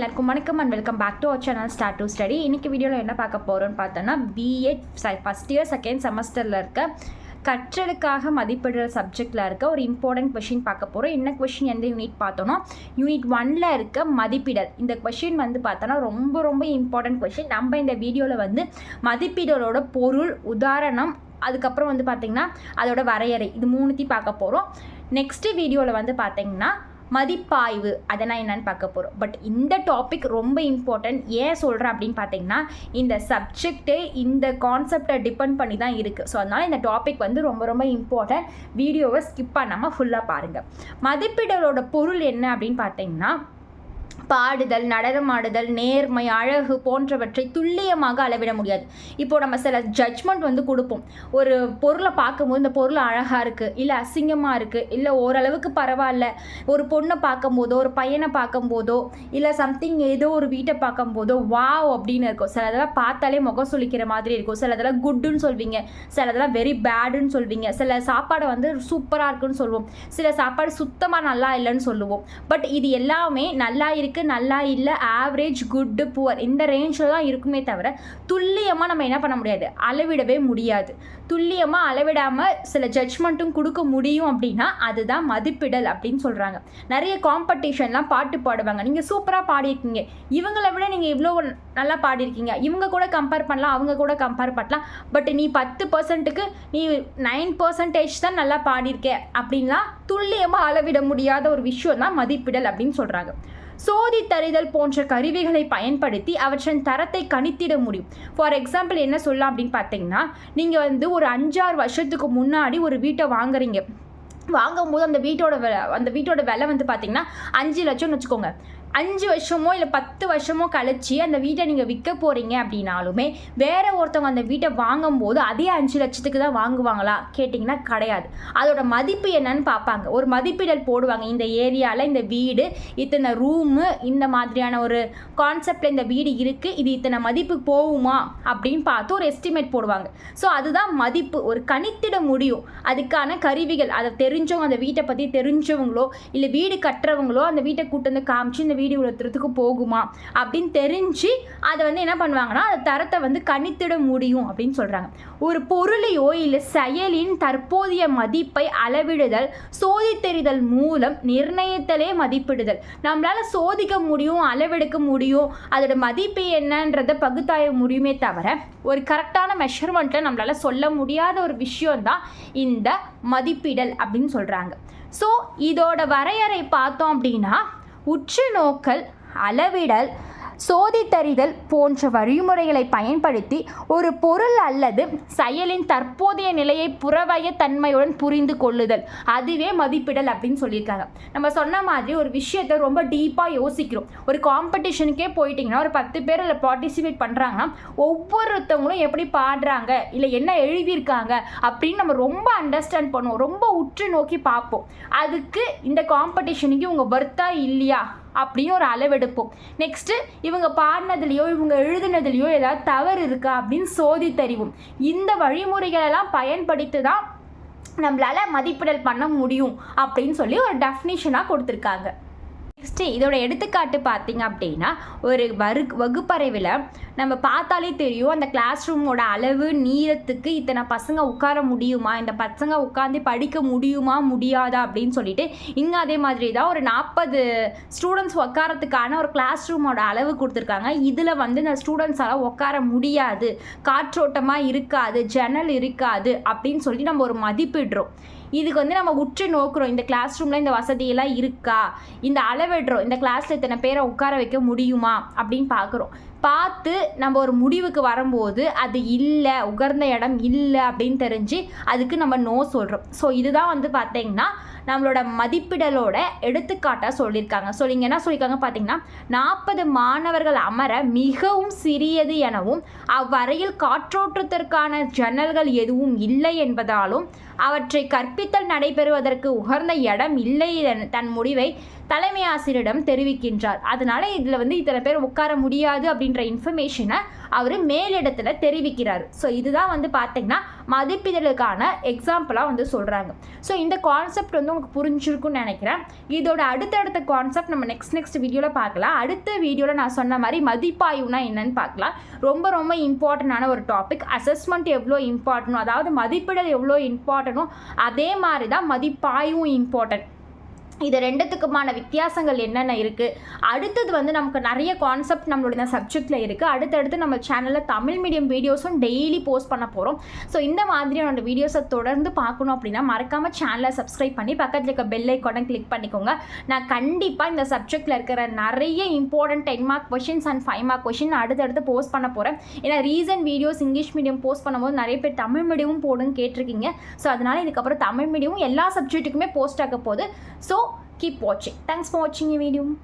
Welcome back to our channel start to study இன்னைக்கு வீடியோவில் என்ன பார்க்க போகிறோம்னு பார்த்தோன்னா பிஎட் ஃபஸ்ட் இயர் செகண்ட் செமஸ்டரில் இருக்க கற்றலுக்காக மதிப்பிடுற சப்ஜெக்டில் இருக்க ஒரு இம்பார்ட்டன்ட் கொஷின் பார்க்க போகிறோம் என்ன கொஷின் எந்த யூனிட் பார்த்தோன்னா யூனிட் ஒன்ல இருக்க மதிப்பிடல். இந்த கொஷின் வந்து பார்த்தோன்னா ரொம்ப ரொம்ப இம்பார்ட்டன்ட் கொஷின் நம்ம இந்த வீடியோவில் வந்து மதிப்பிடலோட பொருள் உதாரணம் அதுக்கப்புறம் வந்து பார்த்திங்கன்னா அதோட வரையறை இது மூணுத்தையும் பார்க்க போகிறோம் நெக்ஸ்ட்டு வீடியோவில் வந்து பார்த்திங்கன்னா மதிப்பாய்வு. அதெல்லாம் என்னன்னு பார்க்க போகிறோம் பட் இந்த டாபிக் ரொம்ப இம்பார்ட்டன்ட் ஏன் சொல்கிறேன் அப்படின்னு பார்த்தீங்கன்னா இந்த சப்ஜெக்டே இந்த கான்செப்டை டிபெண்ட் பண்ணி தான் இருக்குது ஸோ அதனால் இந்த டாபிக் வந்து ரொம்ப ரொம்ப இம்பார்ட்டன்ட் வீடியோவை ஸ்கிப் பண்ணாமல் ஃபுல்லாக பாருங்கள் மதிப்பிடலோட பொருள் என்ன அப்படின்னு பார்த்தீங்கன்னா பாடுதல் நடனமாடுதல் நேர்மை அழகு போன்றவற்றை துல்லியமாக அளவிட முடியாது. இப்போ நம்ம சில ஜட்ஜ்மெண்ட் வந்து கொடுப்போம். ஒரு பொருளை பார்க்கும்போது இந்த பொருள் அழகாக இருக்குது இல்லை அசிங்கமாக இருக்குது இல்லை ஓரளவுக்கு பரவாயில்ல. ஒரு பொண்ணை பார்க்கும்போதோ ஒரு பையனை பார்க்கும்போதோ இல்லை சம்திங் ஏதோ ஒரு வீட்டை பார்க்கும்போதோ வாவ் அப்படின்னு இருக்கும். சில இதெல்லாம் பார்த்தாலே முகம் சுளிக்கிற மாதிரி இருக்கும். சில இதெல்லாம் குட்டுன்னு சொல்வீங்க. சில இதெல்லாம் வெரி பேடுன்னு சொல்வீங்க. சில சாப்பாடை வந்து சூப்பராக இருக்குன்னு சொல்லுவோம் சில சாப்பாடு சுத்தமாக நல்லா இல்லைன்னு சொல்லுவோம். பட் இது எல்லாமே நல்லா இருக்குது நல்லா இல்லை ஆவரேஜ் குட்டு புவர் இந்த ரேஞ்சில் தான் இருக்குமே தவிர துல்லியமாக நம்ம என்ன பண்ண முடியாது? அளவிடவே முடியாது. துல்லியமாக அளவிடாமல் சில ஜட்ஜ்மெண்ட்டும் கொடுக்க முடியும் அப்படின்னா அதுதான் மதிப்பிடல் அப்படின்னு சொல்கிறாங்க நிறைய காம்படிஷன்லாம் பாட்டு பாடுவாங்க. நீங்கள் சூப்பராக பாடியிருக்கீங்க. இவங்களை விட நீங்கள் இவ்வளோ நல்லா பாடியிருக்கீங்க. இவங்க கூட கம்பேர் பண்ணலாம் அவங்க கூட கம்பேர் பண்ணலாம். பட் நீ பத்து பர்சன்ட்டுக்கு நீ நைன் பர்சன்டேஜ் தான் நல்லா பாடியிருக்க அப்படின்லாம் துல்லியமாக அளவிட முடியாத ஒரு விஷயம் தான் மதிப்பிடல் அப்படின்னு சொல்கிறாங்க சோதித்தறிதல் போன்ற கருவிகளை பயன்படுத்தி அவற்றின் தரத்தை கணித்திட முடியும். ஃபார் எக்ஸாம்பிள் என்ன சொல்லலாம் அப்படின்னு பார்த்தீங்கன்னா நீங்கள் வந்து ஒரு அஞ்சாறு வருஷத்துக்கு முன்னாடி ஒரு வீட்டை வாங்குறீங்க. வாங்கும்போது அந்த வீட்டோட அந்த வீட்டோட விலை வந்து பார்த்தீங்கன்னா அஞ்சு லட்சம்னு வச்சுக்கோங்க. அஞ்சு வருஷமோ இல்லை பத்து வருஷமோ கழிச்சு அந்த வீட்டை நீங்கள் விற்க போகிறீங்க அப்படின்னாலுமே வேற ஒருத்தவங்க அந்த வீட்டை வாங்கும்போது அதே அஞ்சு லட்சத்துக்கு தான் வாங்குவாங்களா? கேட்டிங்கன்னா கிடையாது. அதோட மதிப்பு என்னன்னு பார்ப்பாங்க. ஒரு மதிப்பிடல் போடுவாங்க. இந்த ஏரியாவில் இந்த வீடு இத்தனை ரூமு இந்த மாதிரியான ஒரு கான்செப்டில் இந்த வீடு இருக்குது இது இத்தனை மதிப்பு போகுமா அப்படின்னு பார்த்து ஒரு எஸ்டிமேட் போடுவாங்க. ஸோ அதுதான் மதிப்பு. ஒரு கணித்திட முடியும். அதுக்கான கருவிகள். அதை தெரிஞ்சவங்க அந்த வீட்டை பற்றி தெரிஞ்சவங்களோ இல்லை வீடு கட்டுறவங்களோ அந்த வீட்டை கூட்டு வந்து காமிச்சு இந்த வீடு உலர்த்துறதுக்கு போகுமா அப்படின்னு தெரிஞ்சு அதை வந்து என்ன பண்ணுவாங்கன்னா அந்த தரத்தை வந்து கணித்திட முடியும் அப்படின்னு சொல்கிறாங்க ஒரு பொருளையோ இல்லை செயலின் தற்போதைய மதிப்பை அளவிடுதல் சோதித்தெறிதல் மூலம் நிர்ணயித்தலே மதிப்பிடுதல். நம்மளால் சோதிக்க முடியும் அளவெடுக்க முடியும் அதோட மதிப்பு என்னன்றதை பகுத்தாய முடியுமே தவிர ஒரு கரெக்டான மெஷர்மெண்ட்டில் நம்மளால் சொல்ல முடியாத ஒரு விஷயம்தான் இந்த மதிப்பிடல் அப்படின்னு சொல்கிறாங்க ஸோ இதோட வரையறை பார்த்தோம் அப்படின்னா உற்று நோக்கல் அளவிடல் சோதித்தறிதல் போன்ற வழிமுறைகளை பயன்படுத்தி ஒரு பொருள் அல்லது செயலின் தற்போதைய நிலையை புறவய தன்மையுடன் புரிந்து கொள்ளுதல். அதுவே மதிப்பிடல் அப்படின்னு சொல்லியிருக்காங்க. நம்ம சொன்ன மாதிரி ஒரு விஷயத்தை ரொம்ப டீப்பாக யோசிக்கிறோம். ஒரு காம்படிஷனுக்கே போயிட்டிங்கன்னா ஒரு பத்து பேர் அதில் பார்ட்டிசிபேட் பண்ணுறாங்கன்னா ஒவ்வொருத்தவங்களும் எப்படி பாடுறாங்க இல்லை என்ன எழுதியிருக்காங்க அப்படின்னு நம்ம ரொம்ப அண்டர்ஸ்டாண்ட் பண்ணுவோம். ரொம்ப உற்று நோக்கி பார்ப்போம். அதுக்கு இந்த காம்படிஷனுக்கு இவங்க வர்த்தா இல்லையா? அப்படின்னு ஒரு அளவெடுப்போம். நெக்ஸ்ட்டு இவங்க பாடினதுலையோ இவங்க எழுதுனதுலையோ ஏதாவது தவறு இருக்கா அப்படின்னு சோதித்தறிவோம் இந்த வழிமுறைகளெல்லாம் பயன்படுத்தி தான் நம்மளால் மதிப்பிடல் பண்ண முடியும் அப்படின்னு சொல்லி ஒரு டெஃபினிஷனாக கொடுத்துருக்காங்க. நெக்ஸ்ட்டு இதோட எடுத்துக்காட்டு பார்த்தீங்க அப்படின்னா ஒரு வரு வகுப்பறைவில் நம்ம பார்த்தாலே தெரியும் அந்த கிளாஸ் ரூமோட அளவு நீளத்துக்கு இத்தனை பசங்க உட்கார முடியுமா? இந்த பசங்க உட்காந்து படிக்க முடியுமா? முடியாதா? அப்படின்னு சொல்லிட்டு இங்கே அதே மாதிரி தான் ஒரு நாற்பது ஸ்டூடெண்ட்ஸ் உட்காரத்துக்கான ஒரு கிளாஸ் ரூமோட அளவு கொடுத்துருக்காங்க. இதில் வந்து இந்த ஸ்டூடெண்ட்ஸால் உட்கார முடியாது. காற்றோட்டமாக இருக்காது ஜன்னல் இருக்காது அப்படின்னு சொல்லி நம்ம ஒரு மதிப்பிடுறோம். இதுக்கு வந்து நம்ம உற்று நோக்குறோம். இந்த கிளாஸ் ரூமில் இந்த வசதியெல்லாம் இருக்கா? இந்த அளவிடுறோம். இந்த கிளாஸில் இத்தனை பேரை உட்கார வைக்க முடியுமா? அப்படின்னு பார்க்குறோம். பார்த்து நம்ம ஒரு முடிவுக்கு வரும்போது அது இல்லை உகர்ந்த இடம் இல்லை அப்படின்னு தெரிஞ்சு அதுக்கு நம்ம நோ சொல்கிறோம் ஸோ இதுதான் வந்து பார்த்தீங்கன்னா நம்மளோட மதிப்பிடலோட எடுத்துக்காட்டாக சொல்லியிருக்காங்க. ஸோ இங்கே என்ன சொல்லியிருக்காங்க பார்த்தீங்கன்னா நாற்பது மாணவர்கள் அமர மிகவும் சிறியது எனவும் அவ்வறையில் காற்றோட்டத்திற்கான ஜன்னல்கள் எதுவும் இல்லை என்பதாலும் அவற்றை கற்பித்தல் நடைபெறுவதற்கு உகர்ந்த இடம் இல்லை தன் முடிவை தலைமை ஆசிரியரிடம் தெரிவிக்கின்றார். அதனால இதில் வந்து இத்தனை பேர் உட்கார முடியாது அப்படின்ற இன்ஃபர்மேஷனை அவர் மேலிடத்தில் தெரிவிக்கிறார். ஸோ இதுதான் வந்து பார்த்தீங்கன்னா மதிப்பிதழுக்கான எக்ஸாம்பிளாக வந்து சொல்கிறாங்க ஸோ இந்த கான்செப்ட் வந்து உங்களுக்கு புரிஞ்சிருக்கும்னு நினைக்கிறேன். இதோட அடுத்தடுத்த கான்செப்ட் நம்ம நெக்ஸ்ட் நெக்ஸ்ட் வீடியோவில் பார்க்கலாம். அடுத்த வீடியோவில் நான் சொன்ன மாதிரி மதிப்பாய்வுனா என்னன்னு பார்க்கலாம். ரொம்ப ரொம்ப இம்பார்ட்டண்டான ஒரு டாபிக் அசஸ்மெண்ட் எவ்வளோ இம்பார்ட்டனோ அதாவது மதிப்பிடல் எவ்வளோ இம்பார்ட்டனோ அதே மாதிரி தான் மதிப்பாய்வும் இம்பார்ட்டன்ட் இது ரெண்டுத்துக்குமான வித்தியாசங்கள் என்னென்ன இருக்குது அடுத்தது வந்து நமக்கு நிறைய கான்செப்ட் நம்மளுடைய சப்ஜெக்டில் இருக்குது அடுத்தடுத்து நம்ம சேனலில் தமிழ் மீடியம் வீடியோஸும் டெய்லி போஸ்ட் பண்ண போகிறோம் ஸோ இந்த மாதிரியான வீடியோஸை தொடர்ந்து பார்க்கணும் அப்படின்னா மறக்காமல் சேனலை சப்ஸ்கிரைப் பண்ணி பக்கத்தில் இருக்க பெல் ஐக்கானை கிளிக் பண்ணிக்கோங்க. நான் கண்டிப்பாக இந்த சப்ஜெக்டில் இருக்கிற நிறைய important ten mark questions and five mark question அடுத்தடுத்து போஸ்ட் பண்ண போகிறேன் ஏன்னா recent videos English medium post பண்ணும்போது நிறைய பேர் தமிழ் மீடியமும் போடுன்னு கேட்டிருக்கீங்க. ஸோ அதனால் இதுக்கப்புறம் தமிழ் மீடியமும் எல்லா சப்ஜெக்ட்டுக்குமே போஸ்ட் ஆக போகுது. So keep watching. Thanks for watching your video